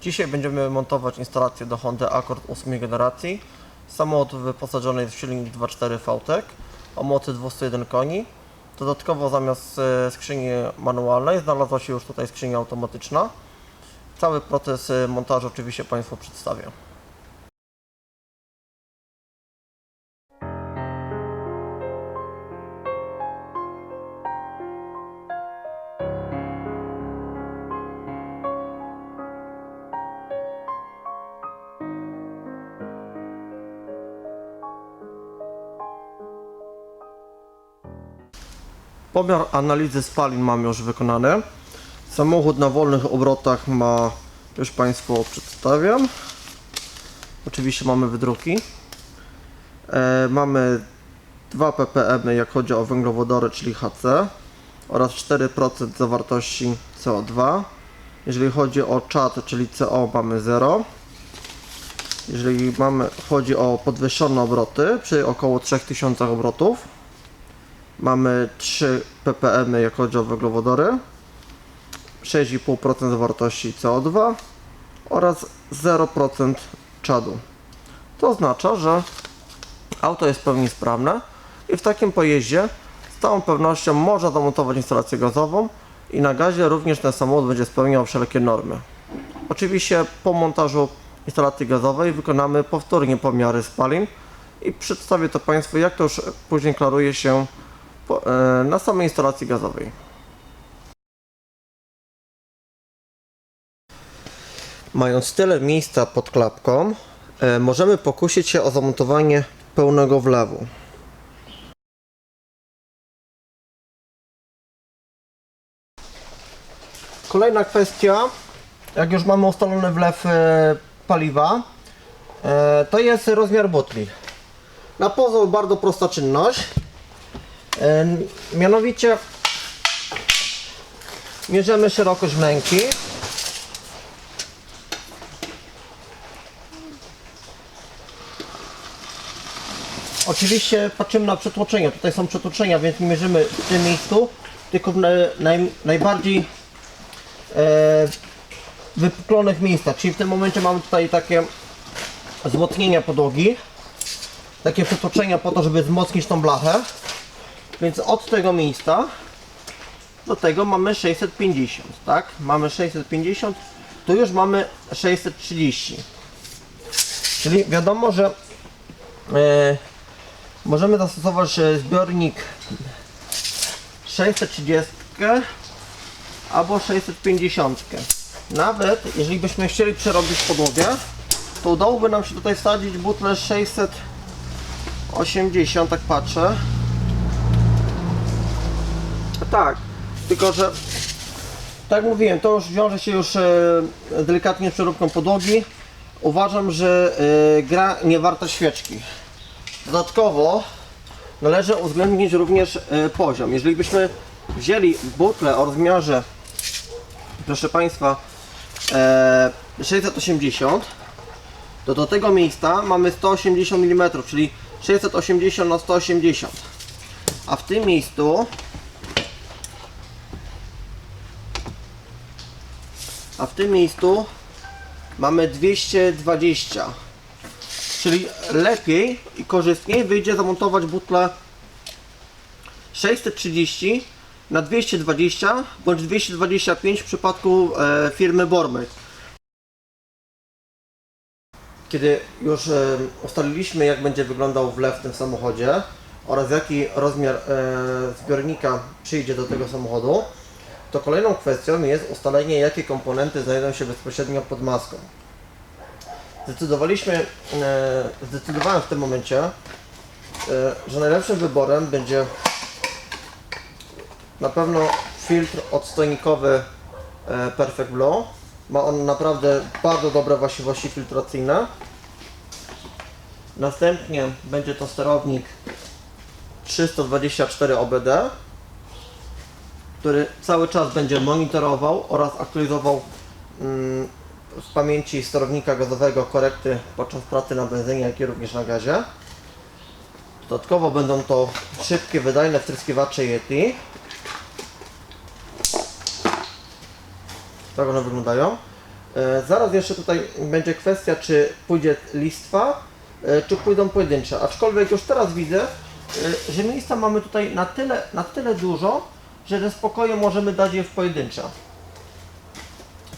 Dzisiaj będziemy montować instalację do Hondy Accord 8 generacji. Samochód wyposażony jest w silnik 2.4 VTEC o mocy 201 koni. Dodatkowo zamiast e, skrzyni manualnej znalazła się już tutaj skrzynia automatyczna. Cały proces e, montażu oczywiście Państwu przedstawię. Pomiar analizy spalin mam już wykonany. Samochód na wolnych obrotach ma, już Państwu przedstawiam. Oczywiście mamy wydruki. E, mamy 2 ppm jak chodzi o węglowodory, czyli HC oraz 4% zawartości CO2. Jeżeli chodzi o czad, czyli CO mamy 0. Jeżeli mamy, chodzi o podwyższone obroty przy około 3000 obrotów, Mamy 3 ppm jak chodzi o węglowodory, 6,5% zawartości CO2 oraz 0% czadu. To oznacza, że auto jest w pełni sprawne i w takim pojeździe z całą pewnością można zamontować instalację gazową i na gazie również ten samochód będzie spełniał wszelkie normy. Oczywiście po montażu instalacji gazowej wykonamy powtórnie pomiary spalin i przedstawię to Państwu, jak to już później klaruje się po, e, na samej instalacji gazowej. Mając tyle miejsca pod klapką, e, możemy pokusić się o zamontowanie pełnego wlewu. Kolejna kwestia, jak już mamy ustalony wlew e, paliwa, e, to jest rozmiar butli. Na pozór bardzo prosta czynność. Mianowicie mierzymy szerokość męki. Oczywiście patrzymy na przetłoczenia. Tutaj są przetłoczenia, więc nie mierzymy w tym miejscu, tylko w naj, naj, najbardziej e, wypuklonych miejscach. Czyli w tym momencie mamy tutaj takie wzmocnienia podłogi, takie przetłoczenia po to, żeby wzmocnić tą blachę. Więc od tego miejsca do tego mamy 650, tak? Mamy 650, tu już mamy 630. Czyli wiadomo, że e, możemy zastosować e, zbiornik 630 albo 650. Nawet jeżeli byśmy chcieli przerobić podłogę, to udałoby nam się tutaj wsadzić butlę 680, tak patrzę. Tak, tylko że tak jak mówiłem, to już wiąże się już e, delikatnie z przeróbką podłogi. Uważam, że e, gra nie warta świeczki. Dodatkowo należy uwzględnić również e, poziom. Jeżeli byśmy wzięli butlę o rozmiarze, proszę Państwa, e, 680, to do tego miejsca mamy 180 mm, czyli 680 na 180. A w tym miejscu a w tym miejscu mamy 220 czyli lepiej i korzystniej wyjdzie zamontować butlę 630 na 220 bądź 225 w przypadku e, firmy Bormy. Kiedy już e, ustaliliśmy jak będzie wyglądał wlew w tym samochodzie oraz jaki rozmiar e, zbiornika przyjdzie do tego samochodu to kolejną kwestią jest ustalenie, jakie komponenty znajdą się bezpośrednio pod maską. Zdecydowaliśmy, e, zdecydowałem w tym momencie, e, że najlepszym wyborem będzie na pewno filtr odstojnikowy e, Perfect Blue. Ma on naprawdę bardzo dobre właściwości filtracyjne. Następnie będzie to sterownik 324 OBD który cały czas będzie monitorował oraz aktualizował mm, z pamięci sterownika gazowego korekty podczas pracy na benzynie, jak i również na gazie. Dodatkowo będą to szybkie, wydajne wtryskiwacze Yeti. Tak one wyglądają. E, Zaraz jeszcze tutaj będzie kwestia, czy pójdzie listwa, e, czy pójdą pojedyncze. Aczkolwiek już teraz widzę, e, że miejsca mamy tutaj na tyle, na tyle dużo, że ze spokojem możemy dać je w pojedyncze.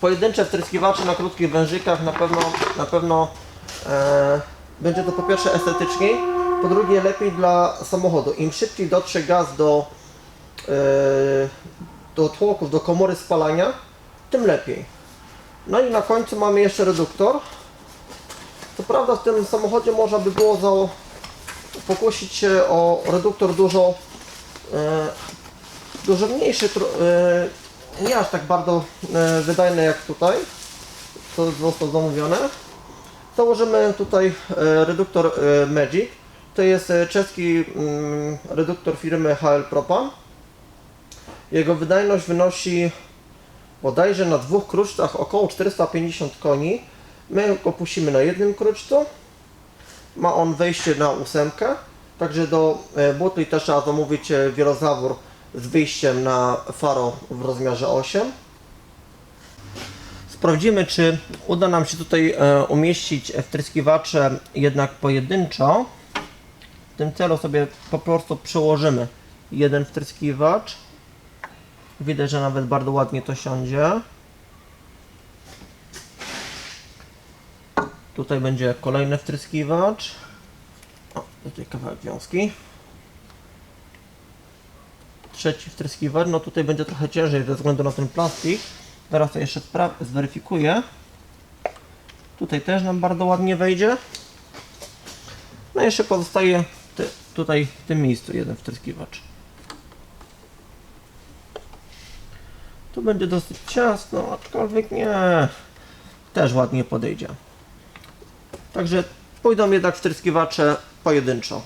Pojedyncze wtryskiwacze na krótkich wężykach na pewno, na pewno e, będzie to po pierwsze estetyczniej, po drugie lepiej dla samochodu. Im szybciej dotrze gaz do, e, do tłoków, do komory spalania, tym lepiej. No i na końcu mamy jeszcze reduktor. Co prawda w tym samochodzie można by było za, pokusić się o reduktor dużo, e, dużo mniejszy, e, nie aż tak bardzo e, wydajny jak tutaj, co zostało zamówione. Założymy tutaj e, reduktor Magic. To jest czeski mm, reduktor firmy HL Propa. Jego wydajność wynosi bodajże na dwóch krucztach około 450 koni. My go puścimy na jednym kruczcu. Ma on wejście na ósemkę, także do butli też trzeba zamówić wielozawór z wyjściem na faro w rozmiarze 8. Sprawdzimy, czy uda nam się tutaj e, umieścić wtryskiwacze jednak pojedynczo. W tym celu sobie po prostu przełożymy jeden wtryskiwacz. Widać, że nawet bardzo ładnie to siądzie. Tutaj będzie kolejny wtryskiwacz. O, tutaj kawałek wiązki. Trzeci wtryskiwacz. No tutaj będzie trochę ciężej ze względu na ten plastik. Zaraz to jeszcze zweryfikuję. Tutaj też nam bardzo ładnie wejdzie. No i jeszcze pozostaje tutaj w tym miejscu jeden wtryskiwacz. Tu będzie dosyć ciasno, aczkolwiek nie. Też ładnie podejdzie. Także pójdą jednak wtryskiwacze pojedynczo.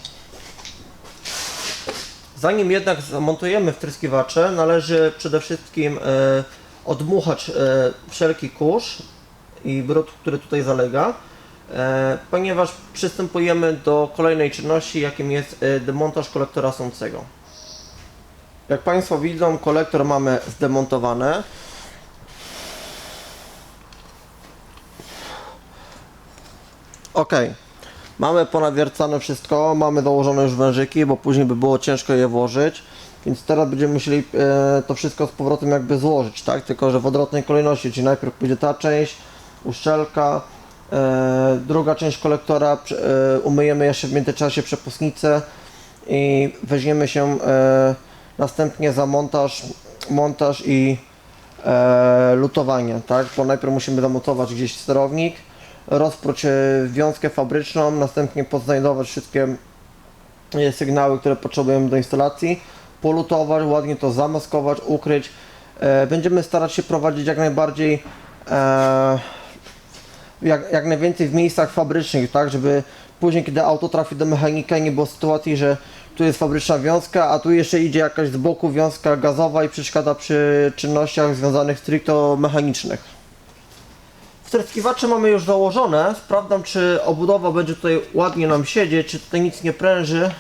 Zanim jednak zamontujemy wtryskiwacze, należy przede wszystkim e, odmuchać e, wszelki kurz i brud, który tutaj zalega, e, ponieważ przystępujemy do kolejnej czynności, jakim jest demontaż kolektora sącego. Jak Państwo widzą, kolektor mamy zdemontowany. Ok, mamy ponawiercane wszystko, mamy założone już wężyki, bo później by było ciężko je włożyć. Więc teraz będziemy musieli e, to wszystko z powrotem jakby złożyć, tak? Tylko, że w odwrotnej kolejności, czyli najpierw pójdzie ta część, uszczelka, e, druga część kolektora, e, umyjemy jeszcze w międzyczasie przepustnicę i weźmiemy się e, następnie za montaż, montaż i e, lutowanie, tak? Bo najpierw musimy zamontować gdzieś sterownik, rozpróć e, wiązkę fabryczną, następnie poznajdować wszystkie e, sygnały, które potrzebujemy do instalacji, polutować, ładnie to zamaskować, ukryć. E, Będziemy starać się prowadzić jak najbardziej jak, jak najwięcej w miejscach fabrycznych, tak, żeby później, kiedy auto trafi do mechanika, nie było sytuacji, że tu jest fabryczna wiązka, a tu jeszcze idzie jakaś z boku wiązka gazowa i przeszkadza przy czynnościach związanych stricto mechanicznych. Wtryskiwacze mamy już założone. Sprawdzam, czy obudowa będzie tutaj ładnie nam siedzieć, czy tutaj nic nie pręży.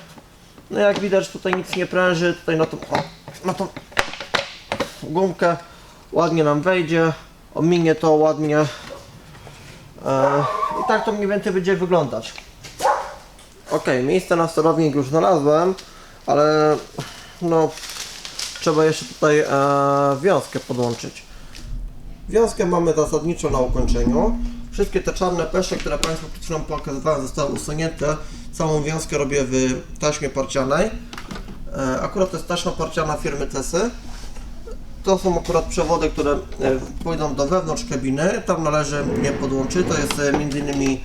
No jak widać, tutaj nic nie pręży. Tutaj na tą, o, na tą gumkę ładnie nam wejdzie. Ominie to ładnie. E, I tak to mniej więcej będzie wyglądać. Ok, miejsce na sterownik już znalazłem, ale no trzeba jeszcze tutaj e, wiązkę podłączyć. Wiązkę mamy zasadniczo na ukończeniu. Wszystkie te czarne pesze, które Państwu przed chwilą pokazywałem, zostały usunięte. Całą wiązkę robię w taśmie parcianej. E, Akurat to jest taśma parciana firmy Tesy. To są akurat przewody, które e, pójdą do wewnątrz kabiny. Tam należy je podłączyć. To jest e, m.in.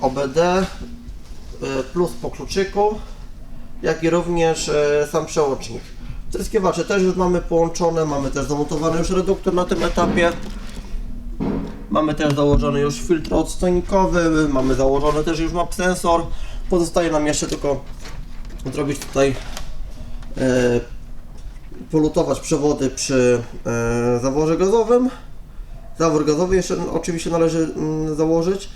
OBD plus po kluczyku, jak i również sam przełącznik. Tryskiewacze też już mamy połączone, mamy też zamontowany już reduktor na tym etapie. Mamy też założony już filtr odstojnikowy, mamy założony też już map sensor. Pozostaje nam jeszcze tylko zrobić tutaj e, polutować przewody przy e, zaworze gazowym. Zawór gazowy jeszcze oczywiście należy mm, założyć.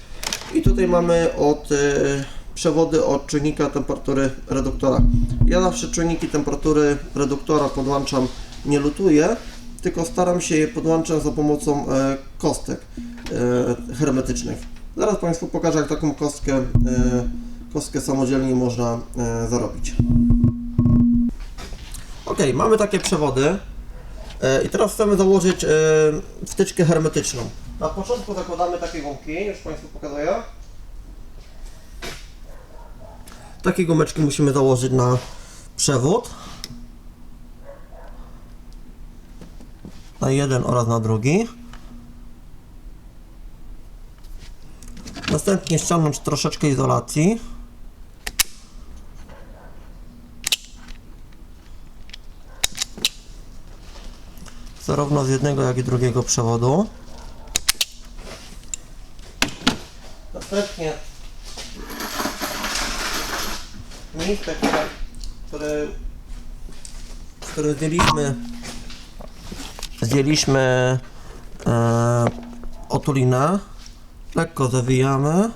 I tutaj mamy od e, przewody od czujnika temperatury reduktora. Ja zawsze czujniki temperatury reduktora podłączam, nie lutuję, tylko staram się je podłączać za pomocą e, kostek e, hermetycznych. Zaraz Państwu pokażę, jak taką kostkę, e, kostkę samodzielnie można zarobić. Ok, mamy takie przewody i teraz chcemy założyć wtyczkę hermetyczną. Na początku zakładamy takie gumki, już Państwu pokazuję. Takie gumeczki musimy założyć na przewód. Na jeden oraz na drugi. Następnie ściągnąć troszeczkę izolacji. Zarówno z jednego, jak i drugiego przewodu. Następnie miejsce, które, które, z którym zdjęliśmy, zdjęliśmy e, otulinę, lekko zawijamy.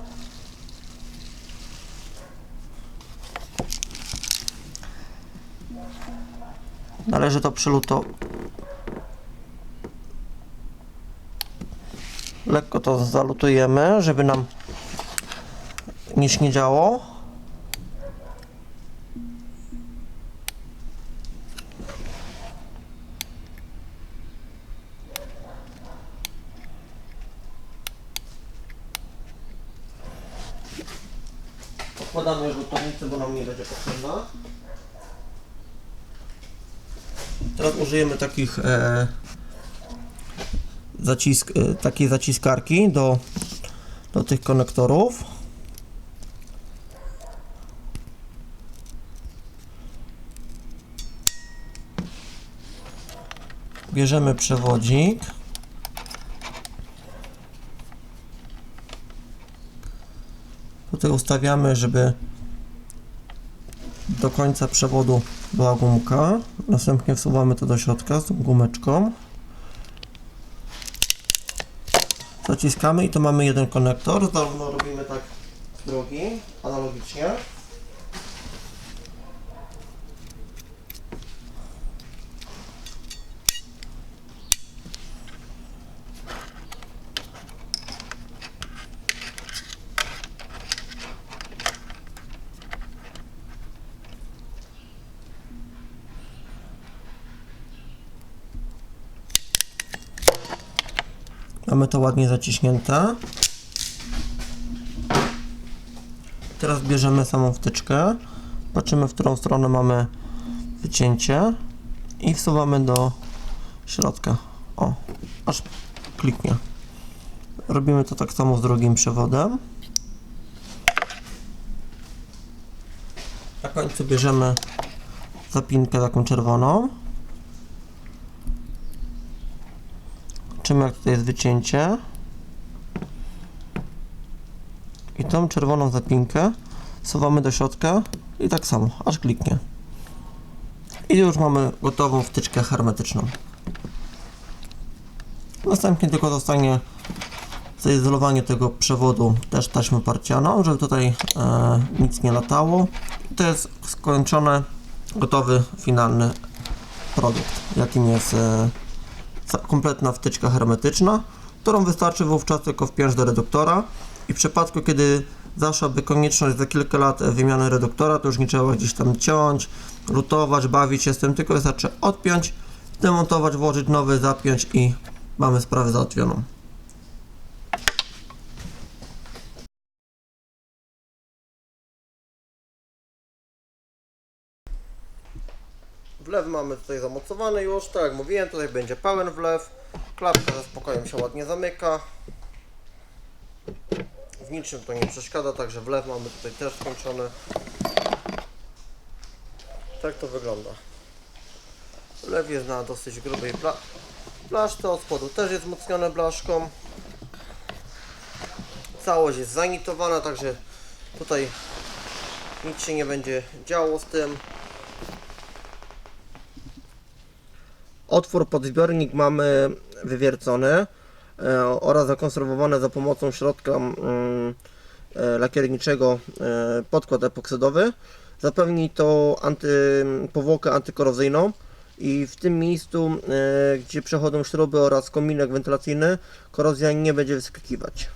Należy to przylutować. Lekko to zalutujemy, żeby nam nic nie działo. Użyjemy takich e, zacisk, e, takiej zaciskarki do, do tych konektorów. Bierzemy przewodzik. Tutaj ustawiamy, żeby do końca przewodu była gumka. Następnie wsuwamy to do środka z tą gumeczką. Zaciskamy i to mamy jeden konektor. Zarówno robimy tak drugi, analogicznie. Mamy to ładnie zaciśnięte. Teraz bierzemy samą wtyczkę. Patrzymy, w którą stronę mamy wycięcie i wsuwamy do środka. O, aż kliknie. Robimy to tak samo z drugim przewodem. Na końcu bierzemy zapinkę taką czerwoną. Zobaczymy jak tutaj jest wycięcie. I tą czerwoną zapinkę suwamy do środka i tak samo, aż kliknie. I już mamy gotową wtyczkę hermetyczną. Następnie tylko zostanie zaizolowanie tego przewodu też taśmą parcianą, żeby tutaj e, nic nie latało. I to jest skończony, gotowy, finalny produkt, jakim jest e, kompletna wtyczka hermetyczna, którą wystarczy wówczas tylko wpiąć do reduktora i w przypadku, kiedy zaszłaby konieczność za kilka lat e, wymiany reduktora, to już nie trzeba gdzieś tam ciąć, lutować, bawić się z tym, tylko wystarczy odpiąć, demontować, włożyć nowy, zapiąć i mamy sprawę załatwioną. Wlew mamy tutaj zamocowany już, tak jak mówiłem, tutaj będzie pełen wlew. Klapka ze spokojem się ładnie zamyka. W niczym to nie przeszkadza, także wlew mamy tutaj też skończony. Tak to wygląda. Wlew jest na dosyć grubej bla blaszce, od spodu też jest wzmocnione blaszką. Całość jest zanitowana, także tutaj nic się nie będzie działo z tym. Otwór pod zbiornik mamy wywiercony e, oraz zakonserwowane za pomocą środka mm, e, lakierniczego e, podkład epoksydowy. Zapewni to anty, powłokę antykorozyjną i w tym miejscu, gdzie przechodzą śruby oraz kominek wentylacyjny, korozja nie będzie wyskakiwać.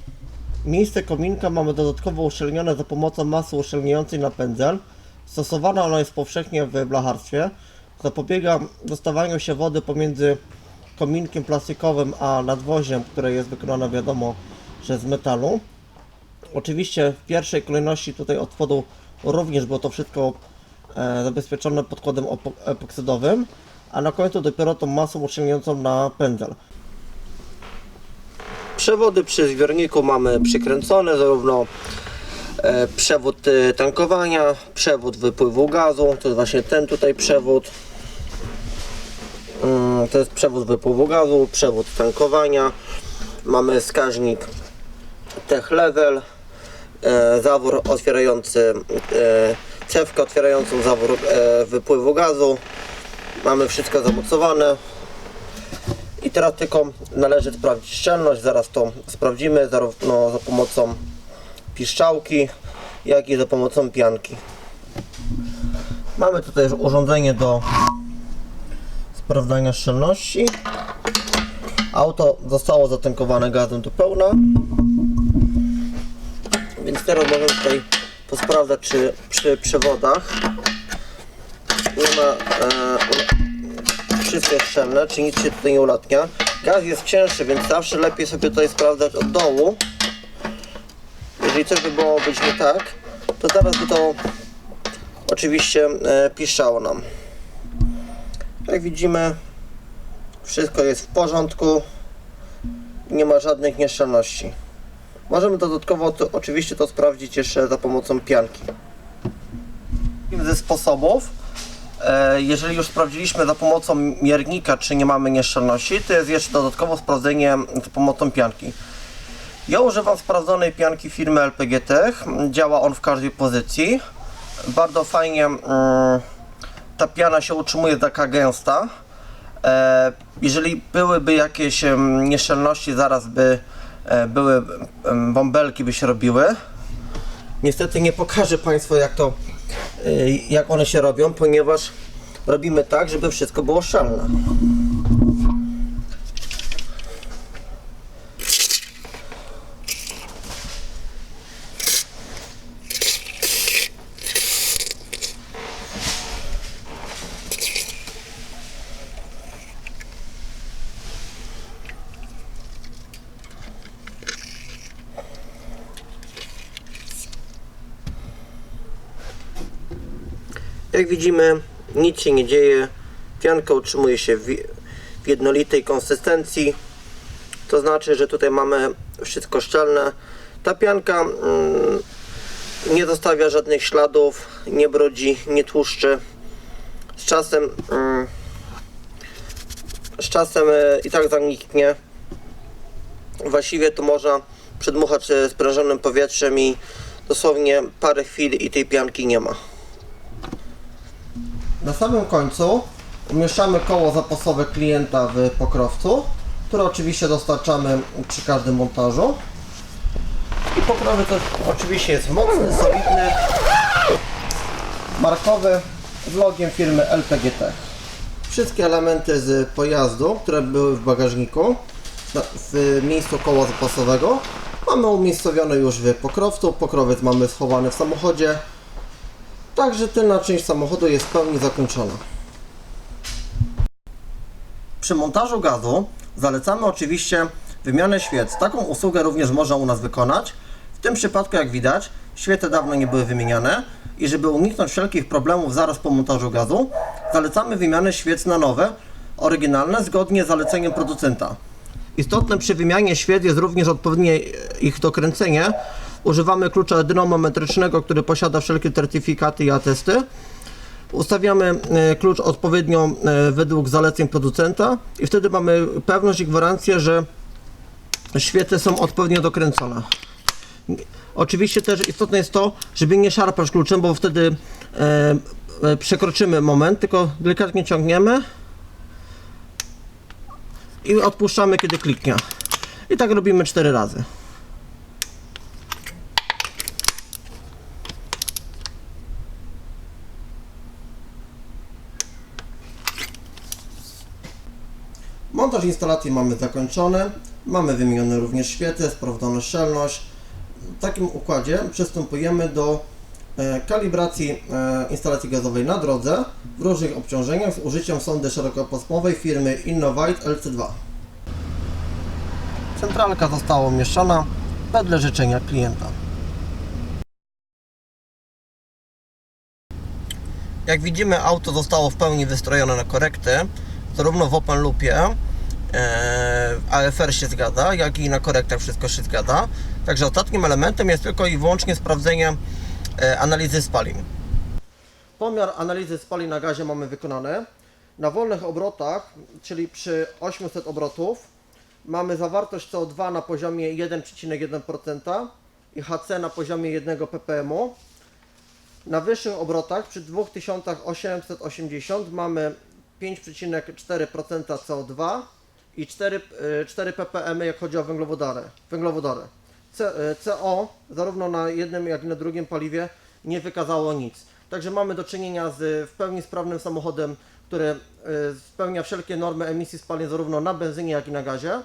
Miejsce kominka mamy dodatkowo uszczelnione za pomocą masy uszczelniającej na pędzel. Stosowana ona jest powszechnie w blacharstwie. Zapobiega dostawaniu się wody pomiędzy kominkiem plastikowym a nadwoziem, które jest wykonane wiadomo, że z metalu. Oczywiście w pierwszej kolejności tutaj od spodu również było to wszystko e, zabezpieczone podkładem epoksydowym, a na końcu dopiero tą masą uszczelniającą na pędzel. Przewody przy zbiorniku mamy przykręcone, zarówno e, przewód e, tankowania, przewód wypływu gazu, to jest właśnie ten tutaj przewód. Mm, To jest przewód wypływu gazu, przewód tankowania. Mamy wskaźnik tech level, e, zawór otwierający, e, cewkę otwierającą zawór e, wypływu gazu. Mamy wszystko zamocowane. I teraz tylko należy sprawdzić szczelność, zaraz to sprawdzimy zarówno za pomocą piszczałki, jak i za pomocą pianki. Mamy tutaj urządzenie do sprawdzania szczelności. Auto zostało zatankowane gazem do pełna. Więc teraz możemy tutaj posprawdzać, czy przy przewodach nie ma e, wszystko jest szczelne, czy nic się tutaj nie ulatnia. Gaz jest cięższy, więc zawsze lepiej sobie tutaj sprawdzać od dołu. Jeżeli coś by było być nie tak, to zaraz by to oczywiście e, piszczało nam. Jak widzimy, wszystko jest w porządku. Nie ma żadnych nieszczelności. Możemy dodatkowo to, oczywiście to sprawdzić jeszcze za pomocą pianki. Ze sposobów E, Jeżeli już sprawdziliśmy za pomocą miernika, czy nie mamy nieszczelności, to jest jeszcze dodatkowo sprawdzenie za pomocą pianki. Ja używam sprawdzonej pianki firmy LPG Tech. Działa on w każdej pozycji. Bardzo fajnie mm, ta piana się utrzymuje taka gęsta. E, Jeżeli byłyby jakieś nieszczelności, zaraz by e, były bąbelki by się robiły. Niestety nie pokażę Państwu jak to y, jak one się robią, ponieważ robimy tak, żeby wszystko było szczelne. Jak widzimy, nic się nie dzieje. Pianka utrzymuje się w, w jednolitej konsystencji. To znaczy, że tutaj mamy wszystko szczelne. Ta pianka mm, nie zostawia żadnych śladów, nie brudzi, nie tłuszczy. Z czasem, mm, z czasem e, i tak zaniknie. Właściwie to można przedmuchać e, sprężonym powietrzem i dosłownie parę chwil i tej pianki nie ma. Na samym końcu umieszczamy koło zapasowe klienta w pokrowcu, które oczywiście dostarczamy przy każdym montażu. I pokrowiec oczywiście jest mocny, solidny, markowy, z logiem firmy LPG Tech. Wszystkie elementy z pojazdu, które były w bagażniku, w miejscu koła zapasowego, mamy umiejscowione już w pokrowcu. Pokrowiec mamy schowany w samochodzie, Także tylna część samochodu jest w pełni zakończona. Przy montażu gazu zalecamy oczywiście wymianę świec. Taką usługę również można u nas wykonać. W tym przypadku, jak widać, świece dawno nie były wymieniane i żeby uniknąć wszelkich problemów zaraz po montażu gazu, zalecamy wymianę świec na nowe, oryginalne, zgodnie z zaleceniem producenta. Istotne przy wymianie świec jest również odpowiednie ich dokręcenie. Używamy klucza dynamometrycznego, który posiada wszelkie certyfikaty i atesty. Ustawiamy e, klucz odpowiednio e, według zaleceń producenta i wtedy mamy pewność i gwarancję, że świece są odpowiednio dokręcone. Oczywiście też istotne jest to, żeby nie szarpać kluczem, bo wtedy e, przekroczymy moment, tylko delikatnie ciągniemy i odpuszczamy, kiedy kliknie. I tak robimy 4 razy. Montaż instalacji mamy zakończony. Mamy wymienione również świece, sprawdzono szczelność. W takim układzie przystępujemy do e, kalibracji e, instalacji gazowej na drodze w różnych obciążeniach z użyciem sondy szerokopasmowej firmy Innovite LC2. Centralka została umieszczona wedle życzenia klienta. Jak widzimy, auto zostało w pełni wystrojone na korekty, zarówno w Open Loopie, AFR się zgadza, jak i na korektach wszystko się zgadza. Także ostatnim elementem jest tylko i wyłącznie sprawdzenie e, analizy spalin. Pomiar analizy spalin na gazie mamy wykonany. Na wolnych obrotach, czyli przy 800 obrotów, mamy zawartość CO2 na poziomie 1,1% i HC na poziomie 1 ppm. Na wyższych obrotach przy 2880 mamy 5,4% CO2 i 4, y, 4 ppm jak chodzi o węglowodory. węglowodory. CO zarówno na jednym jak i na drugim paliwie nie wykazało nic. Także mamy do czynienia z w pełni sprawnym samochodem, który y, spełnia wszelkie normy emisji spalin zarówno na benzynie jak i na gazie.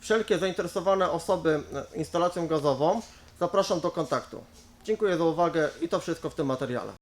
Wszelkie zainteresowane osoby e, instalacją gazową zapraszam do kontaktu. Dziękuję za uwagę i to wszystko w tym materiale.